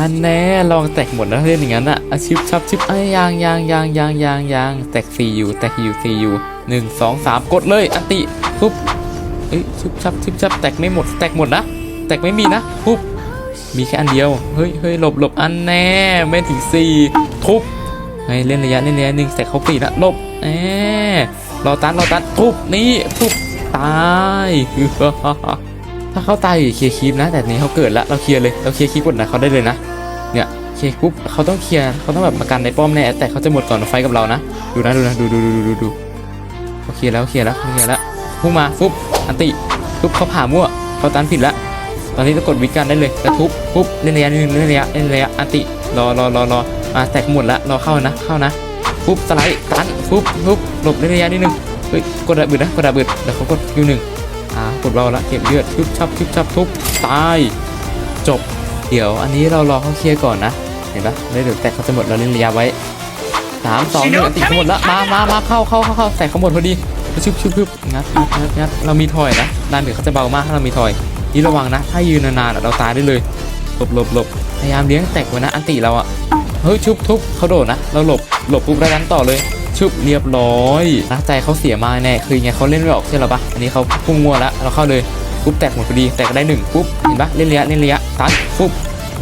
อันแน่ลองแตกหมดแล้วเล่นอย่างนั้นอะอะชิบชับชิบไอ้ยางยางยางยางยางยางแตกสี่อยู่แตกอยู่สี่อยู่หนึ่งสองสามกดเลยอันติปุ๊บเอ้ยชิบชับชิบชับแตกไม่หมดแตกหมดนะแตกไม่มีนะปุ๊บมีแค่อันเดียวเฮ้ยเฮ้ยหลบหลบอันแน่ไม่ถึงสี่ทุบเฮ้เล่นระยะเล่นระยะหนึ่งแตกเขาสี่ละหลบแหมรอตันรอตันทุบนี่ทุบตาย ถ้าเขาตายอยู่เคลียร์คลิปนะ แต่นี้เขาเกิดแล้วเราเคลียร์เลยเราเคลียร์คลิปกดนะเขาได้เลยนะเนี่ยเคลียร์ปุ๊บเขาต้องเคลียร์เขาต้องแบบมากันในป้อมแน่แต่เขาจะหมดก่อนไฟกับเรานะดูนะดูนะดูดูดูดูดูเขาเคลียร์แล้วเคลียร์แล้วเคลียร์แล้วพุ่งมาปุ๊บอันติปุ๊บเขาผ่ามั่วเขาตันผิดละตอนนี้ต้องกดวิกันได้เลยแล้วทุบปุ๊บเล่นระยะนิดนึงเล่นระยะเล่นระยะอันติรอรอรอรอมาแตกหมดละรอเข้านะเข้านะปุ๊บสไลด์ตันปุ๊บปุ๊บหลบเล่นระยะนิดนึงเฮ้ยกดระเบิดนะกดระเบิดเดี๋ยวเขากดคิวหนึ่ง ดเบาละเก็บเลือดชุบชับชุบชับทุบตายจบ เดี๋ยวอันนี้เรารอเขาเคลียร์ก่อนนะ เห็นปะได้เดี๋ยวแต่เขาจะหมดเราเล่นระยะไว้สามสองหนึ่งติดเขาหมดละมามามาเข้าเข้าเข้าเข้าแต่เขาหมดพอดีชุบชุบชุบงัดงัดงัดงัดเรามีถอยนะด้านเดี๋ยวเขาจะเบามากถ้าเรามีถอยนี่ระวังนะ ถ้ายืนนานๆเราตายได้เลยหลบหลบหลบพยายามเลี้ยงแตกไว้นะอันติเราอะเฮ้ยชุบทุบเขาโดดนะเราหลบหลบปุ๊บแล้วดันต่อเลย ชุบเรียบร้อยนะใจเขาเสียมาแน่คือไงเขาเล่นไม่ออกใช่หรอปะอันนี้เขาพุ่งมัวแล้วเราเข้าเลยปุ๊บแตกหมดพอดีแตกได้หนึ่งปุ๊บเห็นปะเล่นระยะเล่นระยะตัดปุ๊บ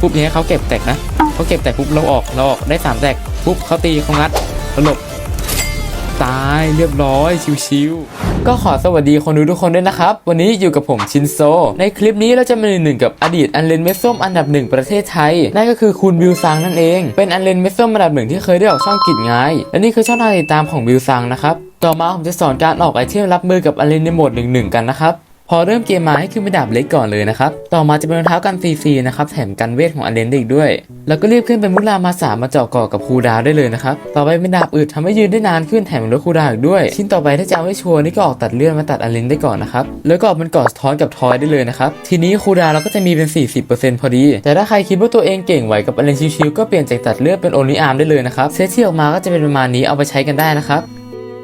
ปุ๊บเนี้ยเขาเก็บแตกนะเขาเก็บแตกปุ๊บเราออกเราออกได้สามแตกปุ๊บเขาตีเขางัดหลบ ตายเรียบร้อยชิวๆก็ขอสวัสดีคนดูทุกคนด้วยนะครับ วันนี้อยู่กับผมชินโซ ในคลิปนี้เราจะมาหนึ่งกับอดีตอันเลนเมสส้มอันดับหนึ่งประเทศไทย นั่นก็คือคุณบิวซังนั่นเอง เป็นอันเลนเมสส้มอันดับหนึ่งที่เคยได้ออกช่องกิจงายและนี่คือช่องทางติดตามของบิวซังนะครับต่อมาผมจะสอนการออกไอเทมรับมือกับอันเลนในโหมดหนึ่งๆกันนะครับ พอเริ่มเกมมาให้ขึ้นไปดาบเล็กก่อนเลยนะครับ ต่อมาจะเป็นรองเท้ากันฟรีๆนะครับ แถมกันเวทของอเลนได้อีกด้วย แล้วก็รีบขึ้นเป็นมุลามาสามาเจาะก่อกับคูดาวได้เลยนะครับ ต่อไปเป็นดาบอึดทำให้ยืนได้นานขึ้นแถมลดคูดาวอีกด้วย ชิ้นต่อไปถ้าจะเอาให้ชัวร์นี่ก็ออกตัดเลื่อนมาตัดอเลนได้ก่อนนะครับ แล้วก็ออกเป็นกอดสะท้อนกับทอยได้เลยนะครับ ทีนี้คูดาวเราก็จะมีเป็น 40%พอดี แต่ถ้าใครคิดว่าตัวเองเก่งไหวกับอเลนชิวๆก็เปลี่ยนจากตัดเลือดเป็นโอนิอาร์มได้เลยนะครับ เซตที่ออกมาก็จะเป็นประมาณนี้เอาไปใช้กันได้นะครับ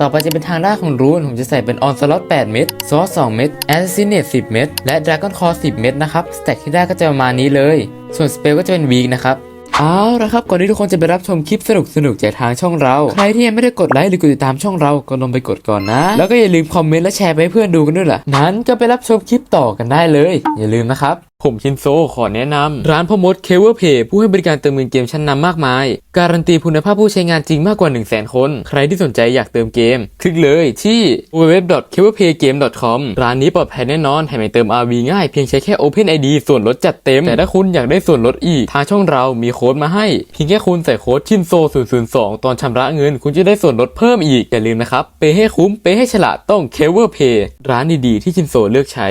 ต่อไปจะเป็นทางด้านของรูนผมจะใส่เป็นออนสล็อต8เม็ดซอส2เม็ดแอสซินเนต10 เม็ดและดราก้อนคอ10 เม็ดนะครับสแต็กที่ได้ก็จะประมาณนี้เลย ส่วนสเปลก็จะเป็นวีคนะครับเอาละครับก่อนที่ทุกคนจะไปรับชมคลิปสนุกๆจากทางช่องเรา ใครที่ยังไม่ได้กดไลค์หรือกดติดตามช่องเราก็ลงไปกดก่อนนะ แล้วก็อย่าลืมคอมเมนต์และแชร์ไปให้เพื่อนดูกันด้วยล่ะ นั้นก็ไปรับชมคลิปต่อกันได้เลย อย่าลืมนะครับ ผมชินโซขอแนะนำ ร้านพ่อมดเคเวอร์เพย์ผู้ให้บริการเติมเงินเกมชั้นนำมากมาย การันตีคุณภาพผู้ใช้งานจริงมากกว่า 1 0 0 0 0แคน ใครที่สนใจอยากเติมเกม คลิกเลยที่ www.keverpaygame.com ร้านนี้ปลอดภัยแน่นอนแถมยังเติม RV ง่ายเพียงใช้แค่ Open ID ส่วนลดจัดเต็ม แต่ถ้าคุณอยากได้ส่วนลดอีก ทางช่องเรามีโค้ดมาให้ เพียงแค่คุณใส่โค้ดชินโซ002 ตอนชำระเงิน คุณจะได้ส่วนลดเพิ่มอีกอย่าลืมนะครับเปให้คุ้มเปให้ฉลาดต้อง k e v e r Pay ร้านดีๆที่ชินโซเลือกใช้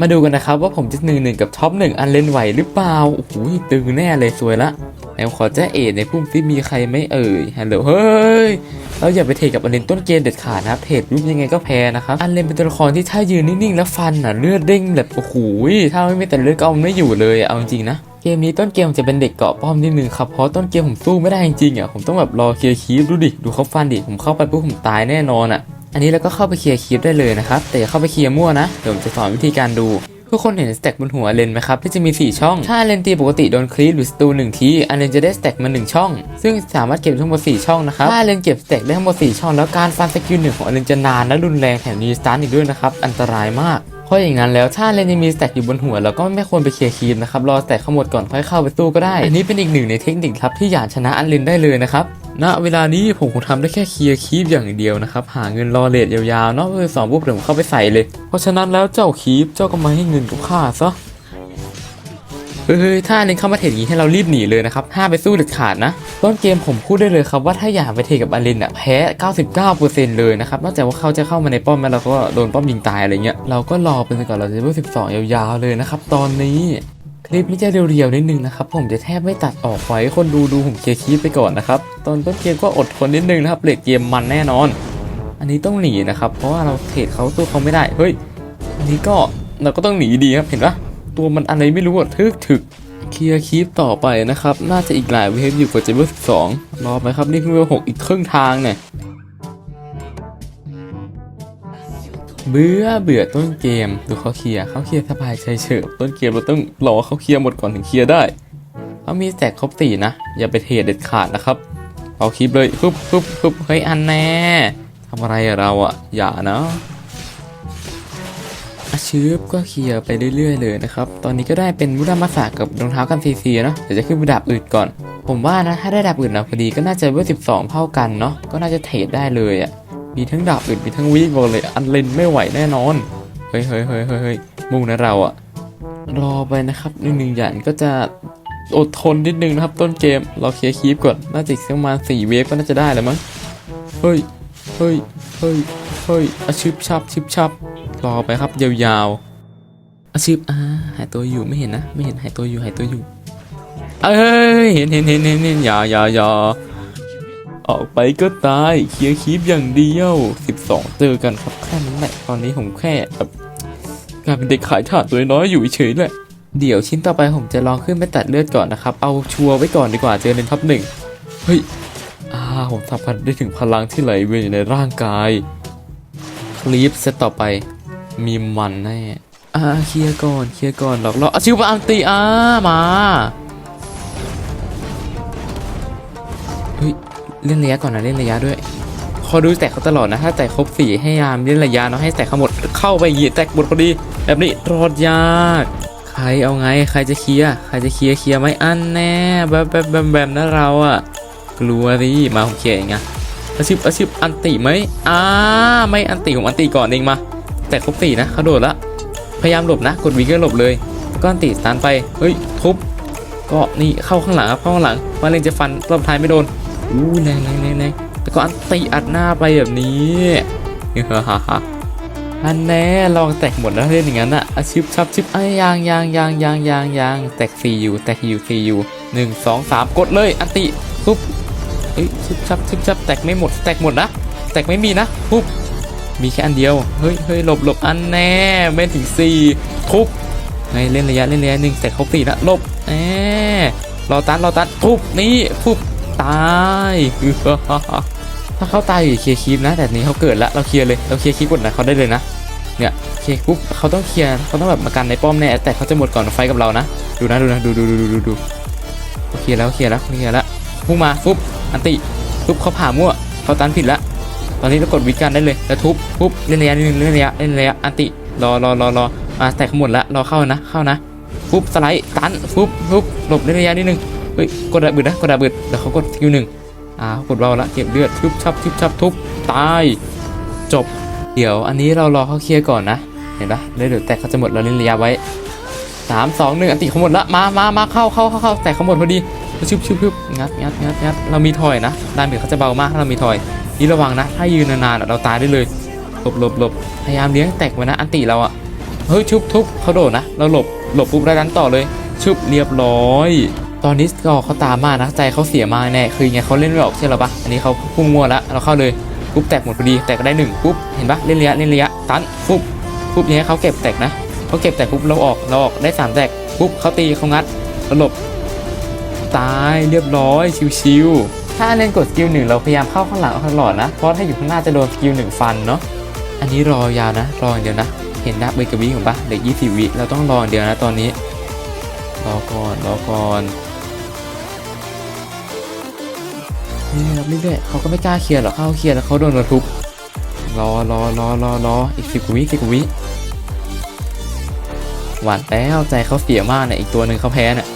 มาดูกันนะครับว่าผมจะหนึ่งหนึ่งกับท็อปหนึ่งอันเล่นไหวหรือเปล่า โอ้โหตึงแน่เลยสวยละแอมขอแจ้เอ็ดในพุ่มซิมีใครไม่เอ่ยฮัลโหลเฮ้ยเราอย่าไปเทกับอันเลนต้นเกมเด็ดขาดนะครับเทรดรูปยังไงก็แพ้นะครับอันเลนเป็นตัวละครที่ถ้ายืนนิ่งๆแล้วฟันอะเลือดเด้งแบบโอ้โหถ้าไม่มีแต่เลือดก็เอาไม่อยู่เลยเอาจริงๆนะเกมนี้ต้นเกมจะเป็นเด็กเกาะป้อมนิดนึงครับเพราะต้นเกมผมสู้ไม่ได้จริงๆอะผมต้องแบบรอเคลียร์คีฟดูดิดูเขาฟันดิผมเข้าไปปุ๊บผมตายแน่นอนอะ อันนี้เราก็เข้าไปเคลียร์คลิปได้เลยนะครับแต่อย่าเข้าไปเคลียร์มั่วนะเดี๋ยวผมจะสอนวิธีการดูทุกคนเห็นสแต็กบนหัวเลนไหมครับที่จะมี 4 ช่อง ถ้าเลนตีปกติโดนคลีปหรือสตูหนึ่งทีอันเลนจะได้สแต็กมา 1 ช่อง ซึ่งสามารถเก็บทั้งหมด 4 ช่องนะครับ ถ้าเลนเก็บสแต็กได้ทั้งหมด 4 ช่อง แล้วการฟันสกิลหนึ่งของอันเลนจะนานและรุนแรงแถมมีสตาร์อีกด้วยนะครับ อันตรายมาก ราะอย่างนั้นแล้วถ้าเลนยังมีสแต็กอยู่บนหัวเราก็ไม่ควรไปเคลียร์คีมนะครับรอสแต็กเข้าหมดก่อนค่อยเข้าไปสู้ก็ได้ อันนี้เป็นอีกหนึ่งในเทคนิคครับที่หยากชนะอันเลนได้เลยนะครับณเวลานี้ผมคงทำได้แค่เคลียร์คีฟอย่างเดียวนะครับ หาเงินรอเลทยาวๆเนาะเพื่อสองปุ๊บเดี๋ยวผมเข้าไปใส่เลย เพราะฉะนั้นแล้วเจ้าคีฟเจ้าก็มาให้เงินกับข้าซะ เฮ้ยถ้าอันนี้เข้ามาเทรดอย่างนี้ให้เรารีบหนีเลยนะครับห้าไปสู้เด็ดขาดนะต้นเกมผมพูดได้เลยครับว่าถ้าอยากไปเทรดกับอารินอะแพ้ 99%เลยนะครับนอกจากว่าเขาจะเข้ามาในป้อมแล้วเราก็โดนป้อมยิงตายอะไรเงี้ยเราก็รอไปก่อนเราจะเพิ่ม12 ยาวๆเลยนะครับตอนนี้คลิปนี้จะเรียวๆนิดนึงนะครับผมจะแทบไม่ตัดออกไว้คนดูดูผมเคลียร์คลิปไปก่อนนะครับตอนต้นเกมก็อดทนนิดนึงนะครับเลดเกมมันแน่นอน อันนี้ต้องหนีนะครับเพราะว่าเราเทรดเขาสู้เขาไม่ได้เฮ้ยอันนี้ก็เราก็ต้องหนีดีครับเห็นปะ ตัวมันอะไรไม่รู้อะทึกถึกเคลียร์คลิปต่อไปนะครับ น่าจะอีกหลายเวฟอยู่กว่าจะเวฟสองรอไปครับนี่เพิ่งเวฟหกอีกครึ่งทางเนี่ยเบื่อเบื่อต้นเกมดูเขาเคลียร์เขาเคลียร์สบายใจเฉยต้นเกมเราต้องรอเขาเคลียร์หมดก่อนถึงเคลียร์ได้เอามีแตกครบสี่นะ อย่าไปเทรดเด็ดขาดนะครับเอาคลิปเลยปุ๊บปุ๊บปุ๊บเฮ้ยอันแน่ทำอะไรเราอะอย่านะ ชื้บก็เคลียร์ไปเรื่อยๆเลยนะครับ ตอนนี้ก็ได้เป็นมุดามาสากับรองเท้ากันซีซีเนาะเดี๋ยวจะขึ้นไปดาบอื่นก่อน ผมว่านะถ้าได้ดาบอื่นนะพอดีก็น่าจะเวลสิบสองเท่ากันเนาะก็น่าจะเทรดได้เลยอะมีทั้งดาบอื่นมีทั้งวีบอกเลย อันเลนไม่ไหวแน่นอนเฮ้ยเฮ้ยเฮ้ยเฮ้ยมุ่งนะเราอะรอไปนะครับหนึ่งหนึ่งอย่างก็จะอดทนนิดนึงนะครับ ต้นเกมเราเคลียร์คีปก่อนน่าจะอีกสักประมาณสี่เวฟก็น่าจะได้แล้วมั้งเฮ้ยเฮ้ยเฮ้ยเฮ้ยอาชิบชับชิบชับ รอไปครับยาวๆอาชิบอ่าหายตัวอยู่ไม่เห็นนะไม่เห็นหายตัวอยู่หายตัวอยู่เอ้ยเห็นเห็นเห็นเห็นเห็นอย่าอย่าอย่าออกไปก็ตายเคลียร์คีปอย่างเดียว 12 เจอกันครับแค่นั้นแหละตอนนี้ผมแค่แบบกลายเป็นเด็กขายถานตัวน้อยอยู่เฉยแหละเดี๋ยวชิ้นต่อไปผมจะลองขึ้นไปตัดเลือดก่อนนะครับ เอาชัวร์ไว้ก่อนดีกว่าเจอในท็อปหนึ่งเฮ้ยอ่าผมสัมผัสได้ถึงพลังที่ไหลเวียนอยู่ในร่างกาย คลิปเซตต่อไป มีมันแน่อ่าเคลียร์ก่อนเคลียร์ก่อนหลอกล่ออะชิวปะอันตีอ่ามาเฮ้ยเล่นระยะก่อนนะเล่นระยะด้วยคอยดูแตกเขาตลอดนะถ้าแตกครบสี่ให้ยามเล่นระยะเนาะให้แตกเขาหมดเข้าไปหยีแตกหมดพอดีแบบนี้รอดยากใครเอาไงใครจะเคลียร์ใครจะเคลียร์เคลียร์ไหมอันแน่แบบแบบแบบแบบนะเราอะกลัวดิมาผมเคลียร์เองอะอาชิบอาชิบอันติไหมอ่าไม่อันติผมอันติก่อนเองมา แต่ครบสี่นะเขาโดดละพยายามหลบนะ กดวีก็หลบเลยแล้อนติสตานไปเฮ้ยทุบก็นี่เข้าข้างหลังครับเข้าข้างหลังมาเลนจะฟันรอบท้ายไม่โดนอู้แรงแรงแรงแรงแต่ก็อันติอัดหน้าไปแบบนี้ฮ่าฮ่าฮ่าอันแน่ลองแตกหมดแล้วเล่นอย่างนั้นอะอาชิบชับชิบไอ้ยางยางยางยางยางยางแตกฟรีอยู่แตกอยู่ฟรีอยู่หนึ่งสองสามกดเลยอันติปุ๊บเอ้ยชิบชับชิบชับแตกไม่หมดแตกหมดนะแตกไม่มีนะปุ๊บ มีแค่อันเดียว เฮ้ยเฮ้ยหลบหลบอันแน่ไม่ถึงสี่ทุบไงเล่นระยะเล่นระยะหนึ่งแตกครบสี่ละหลบแหมรอตัดรอตัดทุบนี่ปุ๊บตายถ้าเขาตายอยู่เคลียร์คีปนะ แต่นี้เขาเกิดแล้วเราเคลียร์เลยเราเคลียร์คีปกดนะเขาได้เลยนะเนี่ยเคลียร์ปุ๊บเขาต้องเคลียร์เขาต้องแบบมากันในป้อมแน่แต่เขาจะหมดก่อนไฟกับเรานะ ดูนะดูนะดูดูดูดูดูดูโอเคแล้วเคลียร์แล้วเคลียร์แล้วพุ่งมาปุ๊บอันติปุ๊บเขาผ่ามั่วเขาตันผิดละ ตอนนี้เรากดวิกันได้เลยแล้วทุบปุ๊บเล่นระยะนิดนึงเล่นระยะเล่นระยะอันติรอรอรอรอมาแตกหมดละรอเข้านะเข้านะปุ๊บสไลด์ตันปุ๊บปุ๊บหลบเล่นระยะนิดนึงเฮ้ยกดดาบึดนะกดดาบึดเดี๋ยวเขากดสกิลหนึ่งอ่ากดเบาละเก็บเลือดทุบชับทุบชับทุบตายจบ เดี๋ยวอันนี้เรารอเขาเคลียร์ก่อนนะ เห็นปะเลยเดี๋ยวแต่เขาจะหมดเราเล่นระยะไว้ สามสองหนึ่งอันติเขาหมดละมามามาเข้าเข้าเข้าเข้าแต่เขาหมดพอดีชุบชุบชุบงัดงัดงัดงัดเรามีทอยนะดาเมจเขาจะเบามากถ้าเรามีทอยนี่ระวังนะ ถ้ายืนนานๆเราตายได้เลยหลบหลบหลบพยายามเลี้ยงแตกไว้นะอันติเราอะเฮ้ยชุบทุบเขาโดดนะเราหลบหลบปุ๊บแล้วดันต่อเลยชุบเรียบร้อยตอนนี้กอร์เขาตามมากนะใจเขาเสียมากแน่คือไงเขาเล่นไม่ออกใช่หรอปะอันนี้เขาพุ่งมัวล้วเราเข้าเลยปุ๊บแตกหมดพอดีแตกได้หนึ่งปุ๊บเห็นปะเล่นระยะเล่นระยะตันปุ๊บปุ๊บอย่างเงี้ยเขาเก็บแตกนะ เขาเก็บแตกปุ๊บเราออกเราออกได้สามแตกปุ๊บเขาตีเขางัดเราหลบตายเรียบร้อยชิวๆถ้าเล่นกดสกิลหนึ่งเราพยายามเข้าข้างหลังตลอดนะ เพราะถ้าอยู่ข้างหน้าจะโดนสกิลหนึ่งฟันเนาะอันนี้รอยาวนะ รออย่างเดียวนะ เห็นดับเบกบวิของปะเด็กยี่สิบวิเราต้องรออย่างเดียวนะตอนนี้รอก่อนรอก่อนนี่ครับเรื่อยๆเขาก็ไม่กล้าเคลียร์หรอกเข้าเคลียร์แล้วเขาโดนระทุบรอรอรอรอรออีกสิบวิสิบวิ หวานแล้วใจเขาเสียมากเนี่ยอีกตัวหนึ่งเขาแพ้เนี่ย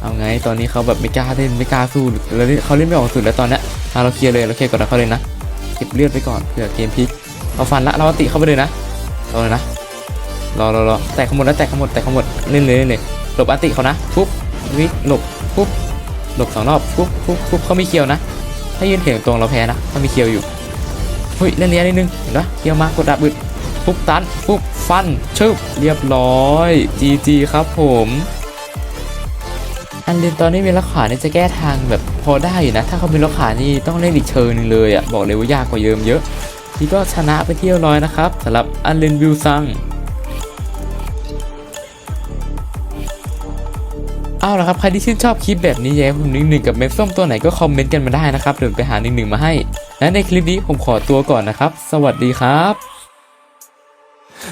เอาไงตอนนี้เขาแบบไม่กล้าเล่นไม่กล้าสู้แล้วเขาเล่นไม่ออกสุดแล้วตอนนี้เราเคลียร์เลยเราเคลียร์ก่อนเขาเลยนะเก็บเลือดไปก่อนเผื่อเกมพลิกเราฟันละเราติเข้าไปเลยนะราเลยนะรอรอรอแตกขางหมดแล้วแตกขางหมดแตกขางหมดเล่นเลยเล่นเลยหลบอันติเขานะปุ๊บวิหลบปุ๊บหลบสองรอบปุ๊บปุ๊บปุ๊บเขามีเคียวนะ ถ้ายืนเถียงตรงเราแพ้นะเขามีเคียวอยู่เฮ้ยเล่นเลี้ยนิดนึงเห็นปะเคียวมากดดับบึด ปุ๊บตันปุ๊บฟัน ชึบ เรียบร้อยจีจีครับผม อันเลนตอนนี้มีลักขานี่จะแก้ทางแบบพอได้อยู่นะ ถ้าเขามีลักขานี่ต้องเล่นอีกเชิงหนึงเลยอะ บอกเลยว่ายากกว่าเยิมเยอะ นี่ก็ชนะไปเที่ยวร้อยนะครับสำหรับอันเลนวิวซังเอาละครับใครที่ชื่นชอบคลิปแบบนี้แย้ผมหนึ่งหนึ่งกับเม็ดส้มตัวไหนก็คอมเมนต์กันมาได้นะครับเดี๋ยวไปหาหนึ่งหนึ่งมาให้ และในคลิปนี้ผมขอตัวก่อนนะครับ สวัสดีครับ